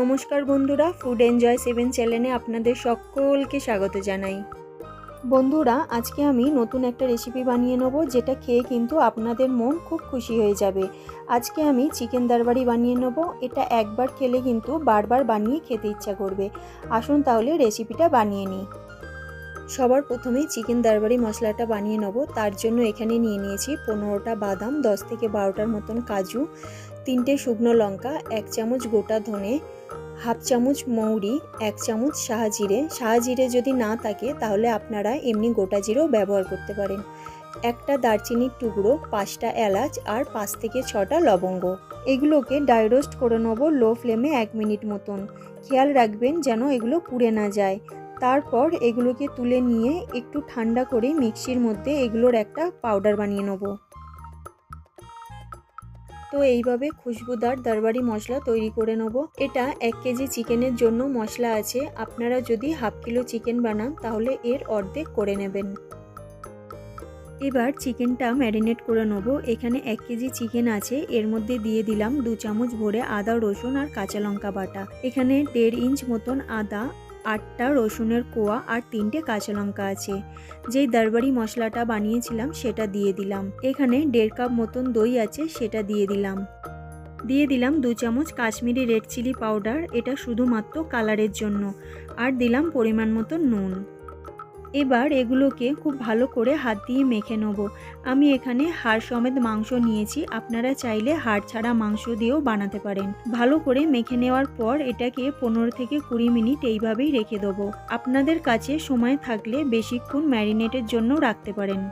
নমস্কার বন্ধুরা food enjoy seven চ্যানেলে আপনাদের সকলকে স্বাগত জানাই। বন্ধুরা, আজকে আমি নতুন একটা রেসিপি বানিয়ে নেব, যেটা খেয়ে কিন্তু আপনাদের মন খুব খুশি হয়ে যাবে। আজকে আমি চিকেন দারবারি বানিয়ে নেব, এটা একবার খেলে কিন্তু বারবার বানিয়ে খেতে ইচ্ছা করবে। আসুন তাহলে রেসিপিটা বানিয়ে নিই। সবার প্রথমে চিকেন দারবারি মশলাটা বানিয়ে নেব। তার জন্য এখানে নিয়ে নিয়েছি পনেরোটা বাদাম, দশ থেকে বারোটার মতন কাজু, তিনটে শুকনো লঙ্কা, এক চামচ গোটা ধনে, হাফ চামচ মৌরি, এক চামচ শাহজিরে শাহজিরে যদি না থাকে তাহলে আপনারা এমনি গোটা জিরেও ব্যবহার করতে পারেন। একটা দারচিনির টুকরো, পাঁচটা এলাচ আর পাঁচ থেকে ছটা লবঙ্গ। এগুলোকে ডাইরোস্ট করে নেব লো ফ্লেমে এক মিনিট মতন। খেয়াল রাখবেন যেন এগুলো পুড়ে না যায়। তারপর এগুলোকে তুলে নিয়ে একটু ঠান্ডা করে মিক্সির মধ্যে এগুলোর একটা পাউডার বানিয়ে নেব। তো এইভাবে খুশবুদার দরবারি মশলা তৈরি করে নেব। এটা এক কেজি চিকেনের জন্য মশলা আছে। আপনারা যদি হাফ কিলো চিকেন বানান, তাহলে এর অর্ধেক করে নেবেন। এবার চিকেনটা ম্যারিনেট করে নেব। এখানে এক কেজি চিকেন আছে। এর মধ্যে দিয়ে দিলাম দু চামচ ভরে আদা, রসুন আর কাঁচা লঙ্কা বাটা। এখানে দেড় ইঞ্চ মতন আদা আটটা, রসুনের কোয়া আর তিনটে কাঁচা লঙ্কা আছে। যেই দরবারি মশলাটা বানিয়েছিলাম সেটা দিয়ে দিলাম। এখানে দেড় কাপ মতন দই আছে, সেটা দিয়ে দিলাম। দিয়ে দিলাম দু চামচ কাশ্মীরি রেড চিলি পাউডার, এটা শুধুমাত্র কালারের জন্য। আর দিলাম পরিমাণ মতো নুন। এবার এগুলোকে খুব ভালো করে হাত দিয়ে মেখে নেব। আমি এখানে হাড় সমেত মাংস নিয়েছি, আপনারা চাইলে হাড় ছাড়া মাংস দিয়েও বানাতে পারেন। ভালো করে মেখে নেওয়ার পর এটাকে পনেরো থেকে কুড়ি মিনিট এইভাবেই রেখে দেবো। আপনাদের কাছে সময় থাকলে বেশিক্ষণ ম্যারিনেটের জন্য রাখতে পারেন।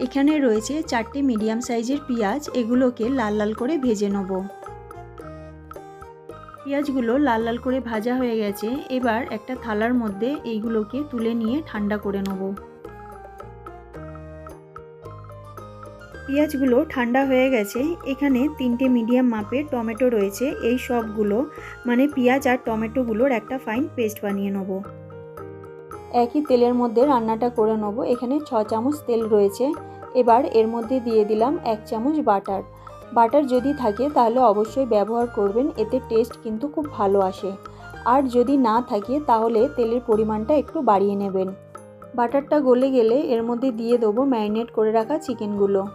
এখানে রয়েছে চারটে মিডিয়াম সাইজের পেঁয়াজ, এগুলোকে লাল লাল করে ভেজে নেব। পেঁয়াজগুলো লাল লাল করে ভাজা হয়ে গেছে, এবার একটা থালার মধ্যে এইগুলোকে তুলে নিয়ে ঠান্ডা করে নেব। পেঁয়াজগুলো ঠান্ডা হয়ে গেছে, এখানে তিনটে মিডিয়াম মাপের টমেটো রয়েছে, এই সবগুলো মানে পেঁয়াজ আর টমেটোগুলোর একটা ফাইন পেস্ট বানিয়ে নেব। একই তেলের মধ্যে রান্নাটা করে নেব, এখানে ছ চামচ তেল রয়েছে, এবার এর মধ্যে দিয়ে দিলাম এক চামচ বাটার। বাটার যদি থাকে তাহলে অবশ্যই ব্যবহার করবেন, এতে টেস্ট কিন্তু খুব ভালো আসে। আর যদি না থাকে তাহলে তেলের পরিমাণটা একটু বাড়িয়ে নেবেন। বাটারটা গলে গেলে এর মধ্যে দিয়ে দেবো ম্যারিনেট করে রাখা চিকেনগুলো।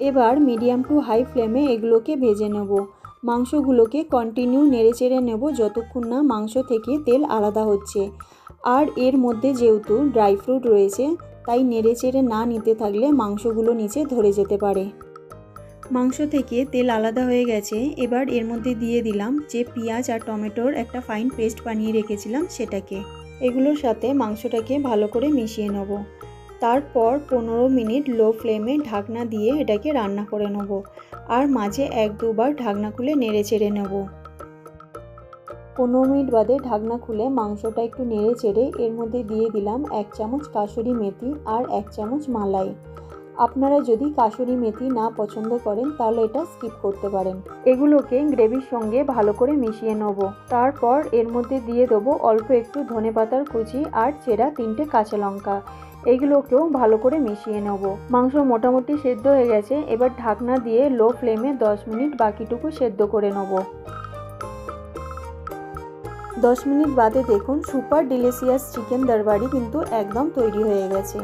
এবার মিডিয়াম টু হাই ফ্লেমে এগুলোকে ভেজে নেব। মাংসগুলোকে কন্টিনিউ নেড়েচেড়ে নেব যতক্ষণ না মাংস থেকে তেল আলাদা হচ্ছে। আর এর মধ্যে যেহেতু ড্রাই ফ্রুট রয়েছে, তাই নেড়েচেড়ে না নিতে থাকলে মাংসগুলো নিচে ধরে যেতে পারে। মাংস থেকে তেল আলাদা হয়ে গেছে, এবার এর মধ্যে দিয়ে দিলাম যে পেঁয়াজ আর টমেটোর একটা ফাইন পেস্ট বানিয়ে রেখেছিলাম সেটাকে। এগুলোর সাথে মাংসটাকে ভালো করে মিশিয়ে নেব। তারপর পনেরো মিনিট লো ফ্লেমে ঢাকনা দিয়ে এটাকে রান্না করে নেব আর মাঝে এক দুবার ঢাকনা খুলে নেড়ে চেড়ে নেব। পনেরো মিনিট বাদে ঢাকনা খুলে মাংসটা একটু নেড়ে চেড়ে এর মধ্যে দিয়ে দিলাম এক চামচ কাসুরি মেথি আর এক চামচ মালাই। আপনারা যদি কাসুরি মেথি না পছন্দ করেন, তাহলে এটা স্কিপ করতে পারেন। এগুলোকে গ্রেভির সঙ্গে ভালো করে মিশিয়ে নেব। তারপর এর মধ্যে দিয়ে দেবো অল্প একটু ধনে পাতার কুচি আর চেরা তিনটে কাঁচা লঙ্কা। এগুলোকেও ভালো করে মিশিয়ে নেব। মাংস মোটামুটি সেদ্ধ হয়ে গেছে। এবার ঢাকনা দিয়ে লো ফ্লেমে দশ মিনিট বাকিটুকু সেদ্ধ করে নেব। দশ মিনিট বাদে দেখুন সুপার ডিলিশিয়াস চিকেন দরবারি কিন্তু একদম তৈরি হয়ে গেছে।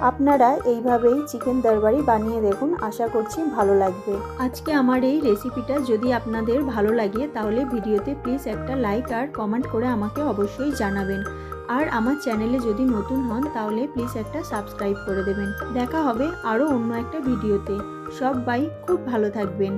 আপনারা এইভাবেই চিকেন দরবারি বানিয়ে দেখুন, আশা করছি ভালো লাগবে। আজকে আমার এই রেসিপিটা যদি আপনাদের ভালো লাগে, তাহলে ভিডিওতে প্লিজ একটা লাইক আর কমেন্ট করে আমাকে অবশ্যই জানাবেন। আর আমার চ্যানেলে যদি নতুন হন, তাহলে প্লিজ একটা সাবস্ক্রাইব করে দেবেন। দেখা হবে আরও অন্য একটা ভিডিওতে। সব বাই খুব ভালো থাকবেন।